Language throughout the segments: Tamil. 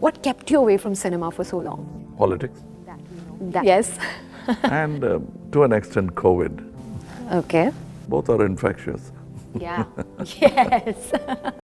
What kept you away from cinema for so long? Politics That- yes. and um, to an extent COVID. okay. Both are infectious. Yeah. yes.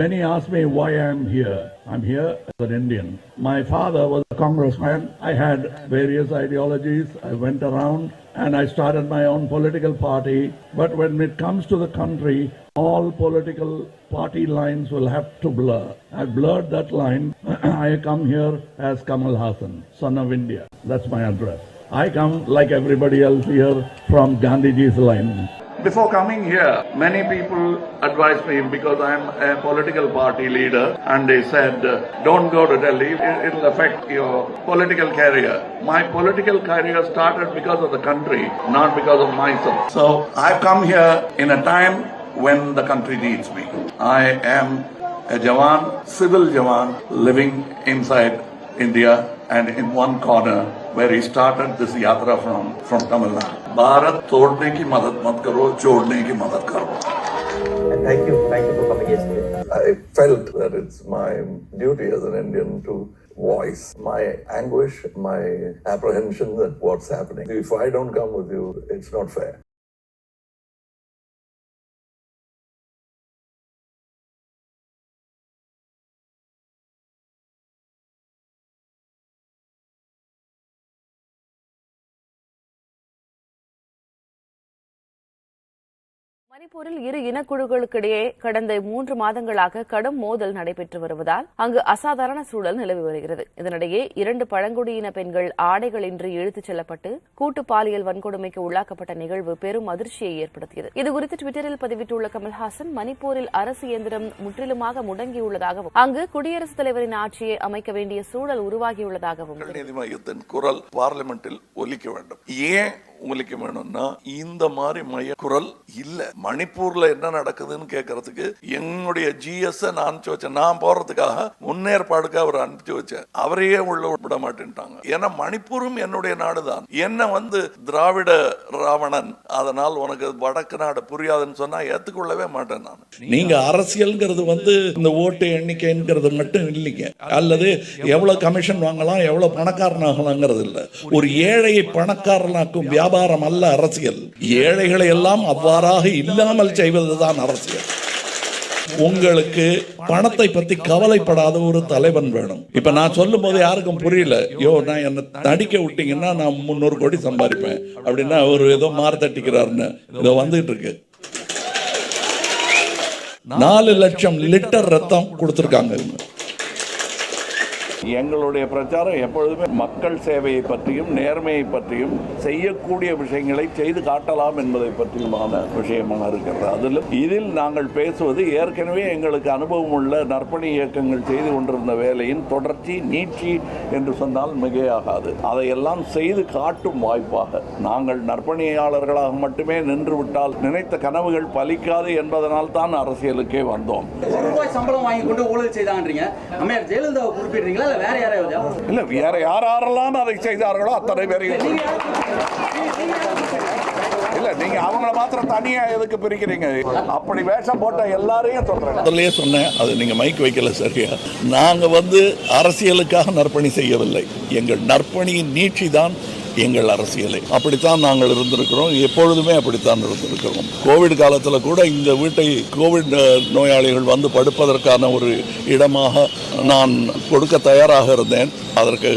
Many ask me why I'm here. I'm here as an Indian. My father was a congressman. I had various ideologies. I went around and I started my own political party. But when it comes to the country, all political party lines will have to blur. I blurred that line. I come here as Kamal Hassan, son of India. That's my address. I come like everybody else here from Gandhiji's line. Before coming here, many people advised me because I'm a political party leader and they said, uh, don't go to Delhi, it- it'll affect your political career. My political career started because of the country, not because of myself. So I've come here in a time when the country needs me. I am a Jawan, civil Jawan, living inside India and in one corner where he started this yatra from, from Tamil Nadu. Bharat तोड़ने की मदद मत करो जोड़ने की मदद करो And thank you, thank you for coming yesterday. I felt that it's my duty as an Indian to voice my anguish, my apprehension at what's happening. If I don't come with you, it's not fair. மணிப்பூரில் இரு இனக்குழுக்களுக்கிடையே கடந்த மூன்று மாதங்களாக கடும் மோதல் நடைபெற்று வருவதால் அங்கு அசாதாரண சூழல் நிலவி வருகிறது. இதனிடையே இரண்டு பழங்குடியின பெண்கள் ஆடைகளின்றி இழுத்துச் செல்லப்பட்டு கூட்டு பாலியல் வன்கொடுமைக்கு உள்ளாக்கப்பட்ட நிகழ்வு பெரும் அதிர்ச்சியை ஏற்படுத்தியது. இதுகுறித்து டுவிட்டரில் பதிவிட்டுள்ள கமல்ஹாசன் மணிப்பூரில் அரசு இயந்திரம் முற்றிலுமாக முடங்கியுள்ளதாகவும் அங்கு குடியரசுத் தலைவரின் ஆட்சியை அமைக்க வேண்டிய சூழல் உருவாகியுள்ளதாகவும் குரல் பார்லிமெண்டில் ஒலிக்க வேண்டும். ஏன் உங்களுக்கு வேணும்னா இந்த மாதிரி மைய குரல் இல்ல. மணிப்பூர்ல என்ன நடக்குதுன்னு கேட்கறதுக்கு என்னுடைய ஜிஎஸ் நான் அனுப்பிச்சு வச்சேன். நான் போறதுக்காக முன்னேற்பாடுக்கு அவர் அனுப்பிச்சு வச்சேன் அவரையே உள்ள விட மாட்டேன்ட்டாங்க. ஏன்னா மணிப்பூரும் என்னுடைய நாடுதான். என்ன வந்து திராவிட ராவணன். அதனால் உனக்கு வடக்கு நாடு புரியாதுன்னு சொன்னா ஏத்துக்கொள்ளவே மாட்டேன் நான். நீங்க அரசியல்ங்கிறது வந்து இந்த ஓட்டு எண்ணிக்கைங்கிறது மட்டும் இல்லைங்க. அல்லது எவ்வளவு கமிஷன் வாங்கலாம் எவ்வளவு பணக்காரன் ஆகலாங்கிறது இல்ல. ஒரு ஏழையை பணக்காரனாக்கும் வியாபாரம் அல்ல அரசியல். ஏழைகளை எல்லாம் அவ்வாறாக இல்லாமல் செய்வதுதான் அரசியல். உங்களுக்கு பணத்தை பத்தி கவலைப்படாத ஒரு தலைவன் வேணும். இப்ப நான் சொல்லும் போது யாருக்கும் புரியல. யோ நான் என்ன நடிக்க விட்டீங்கன்னா நான் முன்னூறு கோடி சம்பாதிப்பேன். அப்படின்னா அவர் ஏதோ மாறு தட்டிக்கிறாருன்னு இதோ வந்துட்டு இருக்கு. நாலு லட்சம் லிட்டர் ரத்தம் கொடுத்துருக்காங்க இவங்க. எங்களுடைய பிரச்சாரம் எப்பொழுதுமே மக்கள் சேவையை பற்றியும் நேர்மையை பற்றியும் செய்யக்கூடிய விஷயங்களை செய்து காட்டலாம் என்பதை பற்றியுமான விஷயமாக இருக்கிறது. அதில் இதில் நாங்கள் பேசுவது ஏற்கனவே எங்களுக்கு அனுபவம் உள்ள நற்பணி இயக்கங்கள் செய்து கொண்டிருந்த வேலையின் தொடர்ச்சி நீட்சி என்று சொன்னால் மிகையாகாது. அதையெல்லாம் செய்து காட்டும் வாய்ப்பாக நாங்கள் நற்பணியாளர்களாக மட்டுமே நின்றுவிட்டால் நினைத்த கனவுகள் பலிக்காது என்பதனால் தான் அரசியலுக்கே வந்தோம். ரூபாய் சம்பளம் வாங்கி கொண்டு ஊழல் செய்தான்றீங்க. அம்மையார் ஜெயலலிதாவை குறிப்பிடுறீங்களா? இல்ல வேற யாரையாவது இல்ல வேற யார் யாரெல்லாம் அதை செய்தார்களோ அத்தனை பேரையும் இல்ல நீங்க அவங்கள மாத்திரம் தனியா எதுக்கு பிரிக்கிறீங்க? அப்படி வேஷம் போட்ட எல்லாரையும் சொல்றேன் அதுலயே சொன்னேன் அது நீங்க மைக் வைக்கல சரியா? நாங்க வந்து அரசியலுக்காக நற்பணி செய்யவில்லை. எங்கள் நற்பணியின் நீட்சி தான் எங்கள் அரசியலை. அப்படித்தான் நாங்கள் இருந்திருக்கிறோம். எப்பொழுதுமே அப்படித்தான் இருந்திருக்கிறோம். கோவிட் காலத்தில் கூட இந்த வீட்டை கோவிட் நோயாளிகள் வந்து படுப்பதற்கான ஒரு இடமாக நான் கொடுக்க தயாராக இருந்தேன். அதற்கு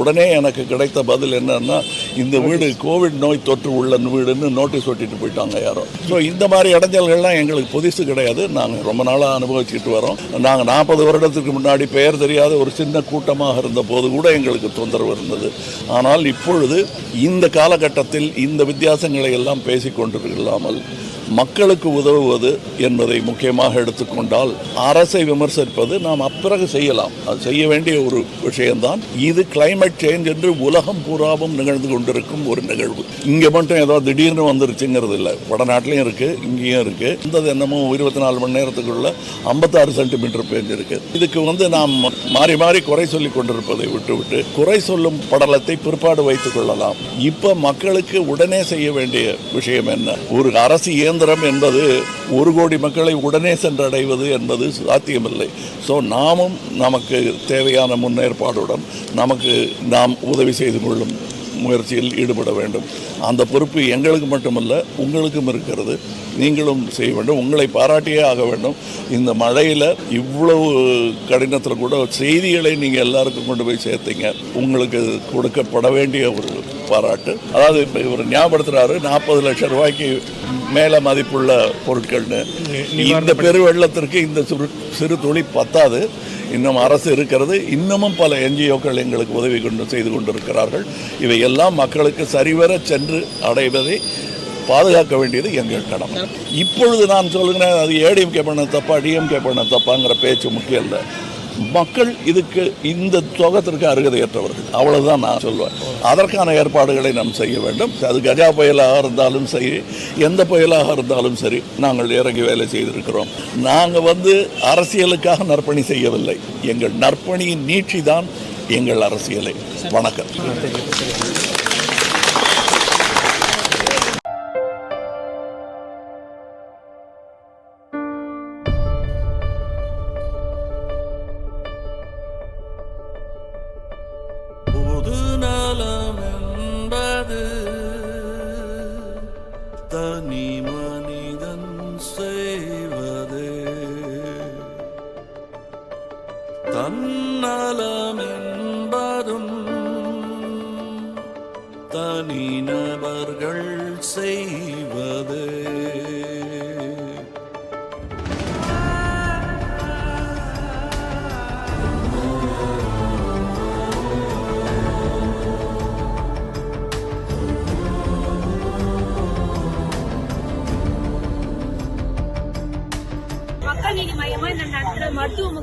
உடனே எனக்கு கிடைத்த பதில் என்னன்னா இந்த வீடு கோவிட் நோய் தொற்று உள்ள வீடுன்னு நோட்டீஸ் ஒட்டிட்டு போயிட்டாங்க யாரோ. ஸோ இந்த மாதிரி இடைஞ்சல்கள்லாம் எங்களுக்கு புதுசு கிடையாது. நாங்கள் ரொம்ப நாளாக அனுபவிச்சுட்டு வரோம். நாங்கள் நாற்பது வருடத்துக்கு முன்னாடி பெயர் தெரியாத ஒரு சின்ன கூட்டமாக இருந்த போது கூட எங்களுக்கு தொந்தரவு இருந்தது. ஆனால் இப்பொழுது இந்த காலகட்டத்தில் இந்த வித்தியாசங்களை எல்லாம் பேசிக்கொண்டிருக்கலாமல் மக்களுக்கு உதவுவது என்பதை முக்கியமாக எடுத்துக்கொண்டால் அரசை விமர்சிப்பது நாம் அப்பிறகு செய்யலாம். அது செய்ய வேண்டிய ஒரு விஷயம்தான். இது கிளைமேட் சேஞ்ச் என்று உலகம் பூராவும் நிகழ்ந்து கொண்டிருக்கும் ஒரு நிகழ்வு. இங்கே மட்டும் ஏதோ திடீர்னு வந்துருச்சுங்கிறது இல்லை வடநாட்டிலையும் இருக்கு இங்கேயும் இருக்கு. இந்த என்னமோ இருபத்தி நாலு மணி நேரத்துக்குள்ள ஐம்பத்தாறு சென்டிமீட்டர் பெஞ்சிருக்கு இதுக்கு வந்து நாம் மாறி மாறி குறை சொல்லி கொண்டிருப்பதை விட்டுவிட்டு குறை சொல்லும் படலத்தை பிற்பாடு வைத்துக் கொள்ளலாம். இப்போ மக்களுக்கு உடனே செய்ய வேண்டிய விஷயம் என்ன? ஒரு அரசு ஏன் சுதந்திரம் என்பது ஒரு கோடி மக்களை உடனே சென்றடைவது என்பது சாத்தியமில்லை. ஸோ நாமும் நமக்கு தேவையான முன்னேற்பாடுடன் நமக்கு நாம் உதவி செய்து கொள்ளும் முயற்சியில் ஈடுபட வேண்டும். அந்த பொறுப்பு எங்களுக்கு மட்டுமல்ல உங்களுக்கும் இருக்கிறது. நீங்களும் செய்ய வேண்டும். உங்களை பாராட்டியே ஆக வேண்டும். இந்த மழையில் இவ்வளவு கடினத்தில் கூட செய்திகளை நீங்கள் எல்லாருக்கும் கொண்டு போய் சேர்த்தீங்க. உங்களுக்கு கொடுக்கப்பட வேண்டிய ஒரு பாராட்டு. அதாவது இவர் ஞாபகப்படுத்துறாரு நாற்பது லட்சம் ரூபாய்க்கு மேலே மதிப்புள்ள பொருட்கள்னு. இந்த பெருவெள்ளத்திற்கு இந்த சிறு சிறு துளி பத்தாது. இன்னும் அரசு இருக்கிறது. இன்னமும் பல என்ஜிஓக்கள் எங்களுக்கு உதவி கொண்டு செய்து கொண்டிருக்கிறார்கள். இவையெல்லாம் மக்களுக்கு சரிவர சென்று அடைவதை பாதுகாக்க வேண்டியது எங்கள் கடமை. இப்பொழுது நான் சொல்லுகிறேன் அது ஏடிஎம்கே பண்ண தப்பா டிஎம்கே பண்ண தப்பாங்கிற பேச்சு முக்கியம் இல்லை. மக்கள் இதுக்கு இந்த தொகத்திற்கு அருகதையற்றவர்கள். அவ்வளவுதான் நான் சொல்வேன். அதற்கான ஏற்பாடுகளை நாம் செய்ய வேண்டும். அது கஜா புயலாக இருந்தாலும் சரி எந்த புயலாக இருந்தாலும் சரி நாங்கள் இறங்கி வேலை செய்திருக்கிறோம். நாங்கள் வந்து அரசியலுக்காக நற்பணி செய்யவில்லை. எங்கள் நற்பணியின் நீட்சி தான் எங்கள் அரசியலை. வணக்கம்.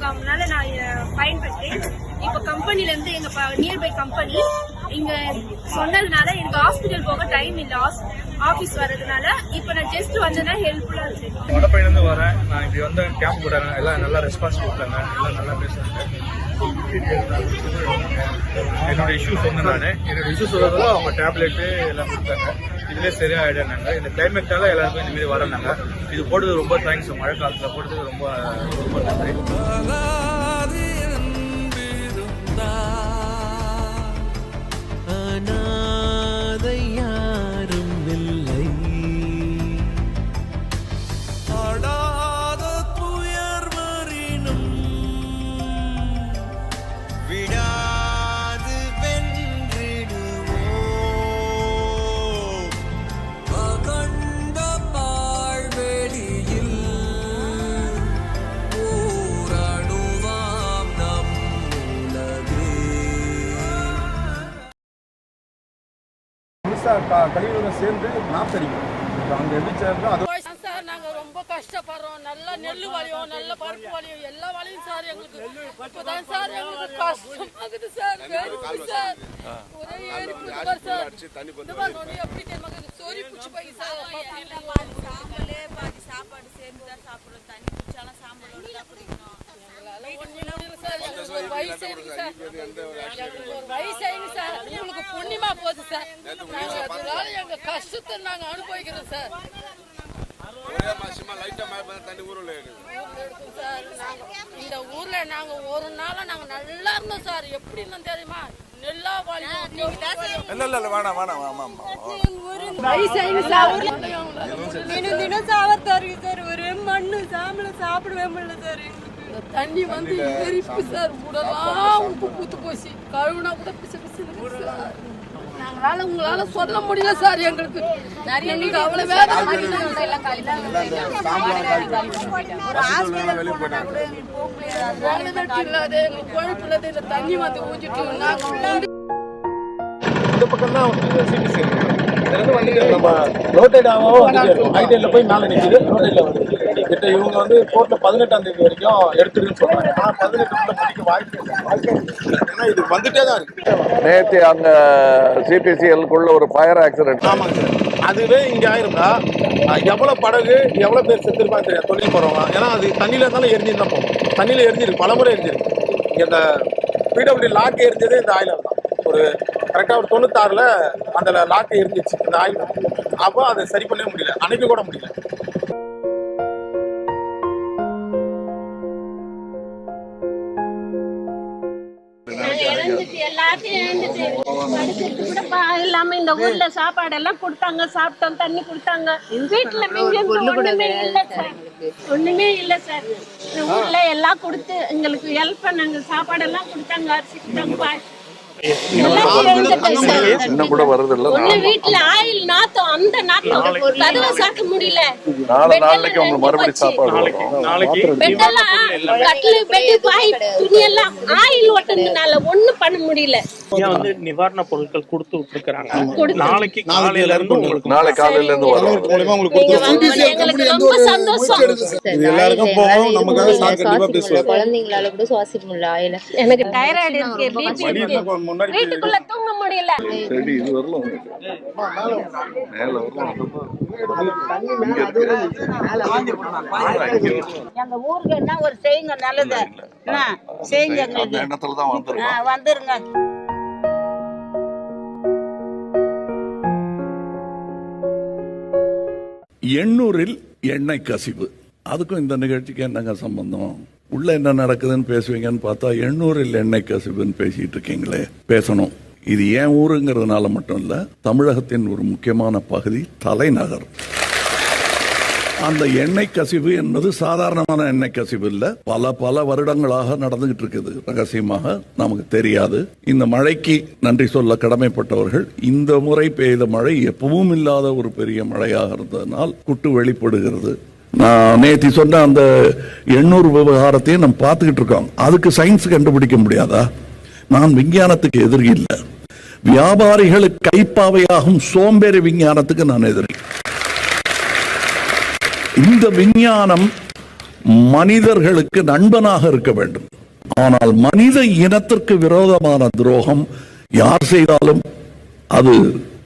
முகாம்னால நான் பயன்பட்டேன் இப்போ இப்ப கம்பெனில இருந்து எங்க நியர்பை கம்பெனி இங்க சொன்னதுனால எனக்கு ஹாஸ்பிட்டல் போக டைம் இல்லை. ஹாஸ்பிட்டல் ஆபீஸ் வர்றதுனால இப்ப நான் ஜஸ்ட் வந்தேன்னா ஹெல்ப்ஃபுல்லா இருக்கு. வடப்பையிலேருந்து வரேன். நான் இப்படி வந்து கேம்ப் போட்டாங்க எல்லாம் நல்லா ரெஸ்பான்ஸ் கொடுத்தாங்க. எல்லாம் நல்லா பேசுனாங்க என்னோட இஷ்யூ சொன்னேன் நான் என்னோட இஷ்யூ சொல்றதுல அவங்க டேப்லெட்டு எல்லாம் கொடுத்தாங்க. இதுலேயே சரியாயிடுனாங்க இந்த கிளைமேட்டால எல்லாருக்கும் இந்த மாதிரி வரனாங்க இது போட்டது ரொம்ப தேங்க்ஸ் மழை காலத்தில் போட்டது ரொம்ப ரொம்ப நன்றி. முழுசாக கழிவுகளை சேர்ந்து நாற்று அடிக்கும் இப்போ அங்கே எப்படி சேர்ந்தோ அது சார் நாங்க ரொம்ப கஷ்டப்படுறோம். நல்ல நெல் வளையும் நல்ல பருப்பு வளையும் எல்லா வளையும் சார் எங்களுக்கு. இப்பதான் சார் எங்களுக்கு கஷ்டமாகுது சார். சார். ஒரே ஏறி போகுது சார். இந்த மாதிரி நொடி எப்படி தெரியுமா பிடிச்சி போய் சார். சாம்பலே பாதி சாப்பாடு சேர்ந்து தான் சாப்பிடுறோம். தண்ணி குடிச்சாலும் சாம்பலோட தான் எங்களுக்கு ஒரு சார். எங்களுக்கு சார் உங்களுக்கு புண்ணியமா போகுது சார் அதனால எங்க கஷ்டத்தை நாங்க அனுபவிக்கிறோம் சார் இந்த ஊர்ல நாங்க ஒரு நாள நாங்க நல்லா இருந்தோம் சார் எப்படி இருந்தோம் தெரியுமா நெல்லா தினம் தினம் சாவத்தா இருக்கு சார். ஒரு மண்ணு சாம்பல சாப்பிடவே முடியல சார். எங்களுக்கு தண்ணி வந்து எரிப்பு சார் உடலாம் உப்பு பூத்து போச்சு. கழுவுனா கூட பிசு சார் நாங்களால உங்களால சொல்ல முடியல சார் எங்களுக்கு. எங்களுக்கு அவ்வளவு வேதனை இல்லாத எங்களுக்கு கொழுப்பு இல்லாத இந்த தண்ணி வந்து நாங்க இந்த பக்கம் தான் வண்டிகள் நம்ம ரோட்டேடாவும் ஹைடேட்ல போய் மேலே நிற்குது ரோட்டேட்ல வந்து கிட்ட இவங்க வந்து கோர்ட்ல பதினெட்டாம் தேதி வரைக்கும் எடுத்துருன்னு சொல்றாங்க. ஆனால் பதினெட்டுக்குள்ள முடிக்க வாய்ப்பு. ஏன்னா இது வந்துட்டே தான் இருக்கு. நேற்று அங்க சிபிசிஎல்குள்ள ஒரு ஃபயர் ஆக்சிடென்ட் ஆமாங்க சார். அதுவே இங்க ஆயிருந்தா எவ்வளவு படகு எவ்வளவு பேர் செத்துருப்பாங்க தெரியாது. தொழில் போறவங்க. ஏன்னா அது தண்ணியில இருந்தாலும் எரிஞ்சுட்டு தான் போகும். தண்ணியில எரிஞ்சிருக்கு. பலமுறை எரிஞ்சிருக்கு. இங்க இந்த பிடபிள்யூ லாக் எரிஞ்சதே இந்த ஆயில தான். ஒரு கரெக்டா ஒரு தொண்ணூத்தாறுல அந்த லாக் எரிஞ்சிச்சு இந்த ஆயில் அப்போ அதை சரி பண்ணவே முடியல. அணைக்க கூட முடியல. படிக்கிறதுக்கு கூட பா- இல்லாம இந்த ஊர்ல சாப்பாடு எல்லாம் கொடுத்தாங்க சாப்பிட்டோம் தண்ணி கொடுத்தாங்க. வீட்டுல மிஞ்சி ஒண்ணுமே இல்ல சார். ஒண்ணுமே இல்ல சார். இந்த ஊர்ல எல்லாம் கொடுத்து எங்களுக்கு ஹெல்ப் பண்ணாங்க. சாப்பாடு எல்லாம் கொடுத்தாங்க அரிசி கொடுத்தாங்க இன்னும் கூட வருது இல்ல வீட்டுல ஆயில் நாத்தம் அந்த நாத்தம். கதவை சாத்த முடியல. நாளைக்கு உங்களுக்கு மறுபடியும் சாப்பாடு வரும். பெட்டெல்லாம் கட்டிலு பெட்டு பாய் துணி எல்லாம் ஆயில் ஓட்டுனதுனால ஒண்ணும் பண்ண முடியல. வந்து நிவாரண பொருட்கள் கொடுத்து விட்டுருக்காங்க நாளைக்கு காலையில இருந்து உங்களுக்கு நாளை காலையில இருந்து வரும். மூலமா உங்களுக்கு ரொம்ப சந்தோஷம். இது எல்லாருக்கும் நமக்காக கண்டிப்பா பேசுவார் குழந்தைங்களால கூட சுவாசிக்க முடியல. ஆயில. எனக்கு டைராய்டு இருக்கு பிபி இருக்கு முன்னாடி வீட்டுக்குள்ள தூங்க முடியல. செடி இது வரலாம். மேல வரலாம். எங்க ஊருக்கு என்ன ஒரு செய்யுங்க நல்லது. செய்யுங்க வந்துருங்க. எண்ணூரில் எண்ணெய் கசிவு. அதுக்கும் இந்த நிகழ்ச்சிக்கு என்னங்க சம்பந்தம்? உள்ளே என்ன நடக்குதுன்னு பேசுவீங்கன்னு பார்த்தா எண்ணூரில் எண்ணெய் கசிவுன்னு பேசிட்டு இருக்கீங்களே. பேசணும். இது ஏன் ஊருங்கிறதுனால மட்டும் இல்லை தமிழகத்தின் ஒரு முக்கியமான பகுதி தலைநகர். அந்த எண்ணெய் கசிவு என்பது சாதாரணமான எண்ணெய் கசிவு இல்லை. பல பல வருடங்களாக நடந்துகிட்டு இருக்குது. ரகசியமாக நமக்கு தெரியாது. இந்த மழைக்கு நன்றி சொல்ல கடமைப்பட்டவர்கள் இந்த முறை பெய்த மழை எப்பவும் இல்லாத ஒரு பெரிய மழையாக இருந்ததனால் குட்டு வெளிப்படுகிறது. நான் நேத்தி சொன்ன அந்த எண்ணூறு விவகாரத்தையும் நம்ம பார்த்துக்கிட்டு இருக்கோம். அதுக்கு சயின்ஸ் கண்டுபிடிக்க முடியாதா? நான் விஞ்ஞானத்துக்கு எதிரி இல்லை. வியாபாரிகளுக்கு கைப்பாவையாகும் சோம்பேறி விஞ்ஞானத்துக்கு நான் எதிரி. இந்த விஞ்ஞானம் மனிதர்களுக்கு நண்பனாக இருக்க வேண்டும். ஆனால் மனித இனத்திற்கு விரோதமான துரோகம் யார் செய்தாலும் அது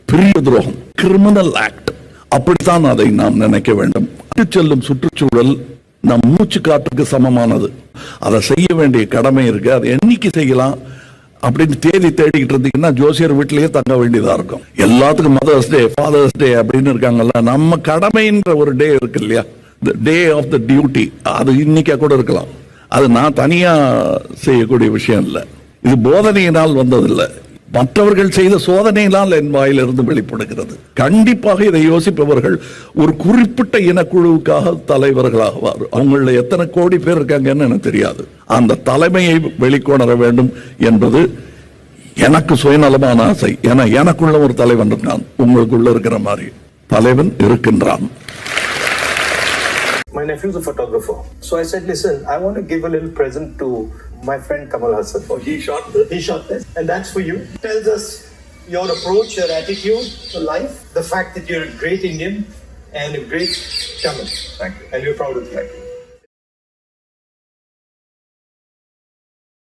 பெரிய துரோகம். கிரிமினல் ஆக்ட் அப்படித்தான் அதை நாம் நினைக்க வேண்டும். விட்டுச் செல்லும் சுற்றுச்சூழல் நம் மூச்சு காற்றுக்கு சமமானது. அதை செய்ய வேண்டிய கடமை இருக்கு. அதை என்னைக்கு செய்யலாம் அப்படின்னு தேதி தேடிக்கிட்டு இருந்தீங்கன்னா ஜோசியர் வீட்டிலேயே தங்க வேண்டியதா இருக்கும். எல்லாத்துக்கும் மதர்ஸ் டே ஃபாதர்ஸ் டே அப்படின்னு இருக்காங்கல்ல நம்ம கடமைன்ற ஒரு டே இருக்கு இல்லையா? த டே ஆஃப் த டியூட்டி அது இன்னைக்கா கூட இருக்கலாம். அது நான் தனியா செய்யக்கூடிய விஷயம் இல்லை. இது போதனையினால் வந்ததில்லை. மற்றவர்கள் செய்த சோதனையினால் என் வாயிலிருந்து வெளிப்படுகிறது. கண்டிப்பாக இதை யோசிப்பவர்கள் ஒரு குறிப்பிட்ட இனக்குழுவுக்காக தலைவர்களாகுவார். அவங்கள எத்தனை கோடி பேர் இருக்காங்கன்னு எனக்கு தெரியாது. அந்த தலைமையை வெளிக்கொணர வேண்டும் என்பது எனக்கு சுயநலமான ஆசை. ஏன்னா எனக்குள்ள ஒரு தலைவன் இருக்கான். உங்களுக்குள்ள இருக்கிற மாதிரி தலைவன் இருக்கின்றான். My nephew's a photographer. So I said, listen, I want to give a little present to my friend Kamal Hassan. Oh, he shot this? He shot this. And that's for you. Tells us your approach, your attitude to life, the fact that you're a great Indian and a great Tamil. Thank you. And we're proud of you.